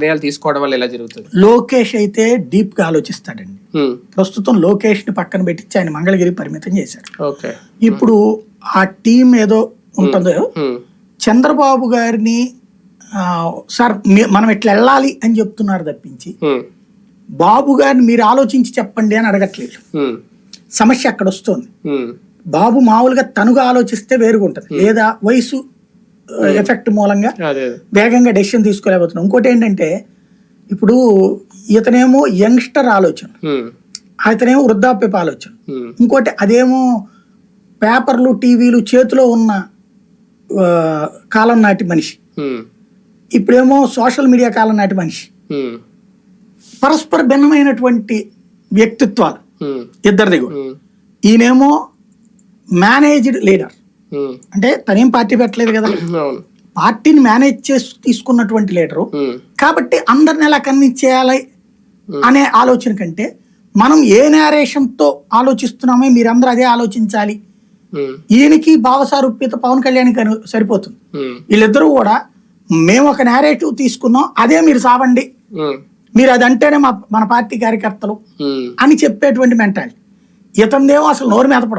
నిర్ణయాలు తీసుకోవడం వల్ల ఎలా జరుగుతుంది లోకేష్ అయితే డీప్గా ఆలోచిస్తాడండి. ప్రస్తుతం లోకేష్ని పక్కన పెట్టించి ఆయన మంగళగిరి పరిమితం ఓకే ఇప్పుడు ఆ టీం ఏదో ఉంటుందో. చంద్రబాబు గారిని ఆ, సార్ మనం ఇట్లా వెళ్ళాలి అని చెప్తున్నారు తప్పించి. బాబు గారిని మీరు ఆలోచించి చెప్పండి అని అడగట్లేదు. సమస్య అక్కడ వస్తుంది. బాబు మామూలుగా తనుగా ఆలోచిస్తే వేరుగా ఉంటుంది లేదా వయసు ఎఫెక్ట్ మూలంగా అదే అదే. వేగంగా డెసిషన్ తీసుకోలేకపోతున్నాం ఇంకోటి ఏంటంటే ఇప్పుడు ఇతనేమో యంగ్స్టర్ ఆలోచన హ్మ్. అతనేమో వృద్ధాప్యపు ఆలోచన హ్మ్. ఇంకోటి అదేమో పేపర్లు టీవీలు చేతిలో ఉన్న కాలం నాటి మనిషి. ఇప్పుడేమో సోషల్ మీడియా కాలం నాటి మనిషి. పరస్పర భిన్నమైనటువంటి వ్యక్తిత్వాలు. ఇద్దరిది కూడా. ఈయనేమో మేనేజ్డ్ లీడర్. అంటే తనేం పార్టీ పెట్టలేదు కదా పార్టీని మేనేజ్ చేసి తీసుకున్నటువంటి లీడరు. కాబట్టి అందరిని ఎలా కన్విన్స్ చేయాలి అనే ఆలోచన కంటే మనం ఏ narration తో ఆలోచిస్తున్నామో మీరందరూ అదే ఆలోచించాలి. ఈయనకి భావసారూప్యత పవన్ కళ్యాణ్కి అను- సరిపోతుంది. వీళ్ళిద్దరూ కూడా మేము ఒక నేరేటివ్ తీసుకున్నాం అదే మీరు సావండి. మీరు అది అంటేనే మా మన పార్టీ కార్యకర్తలు. అని చెప్పేటువంటి మెంటాలిటీ ఇతందేమో అసలు నోరు మీద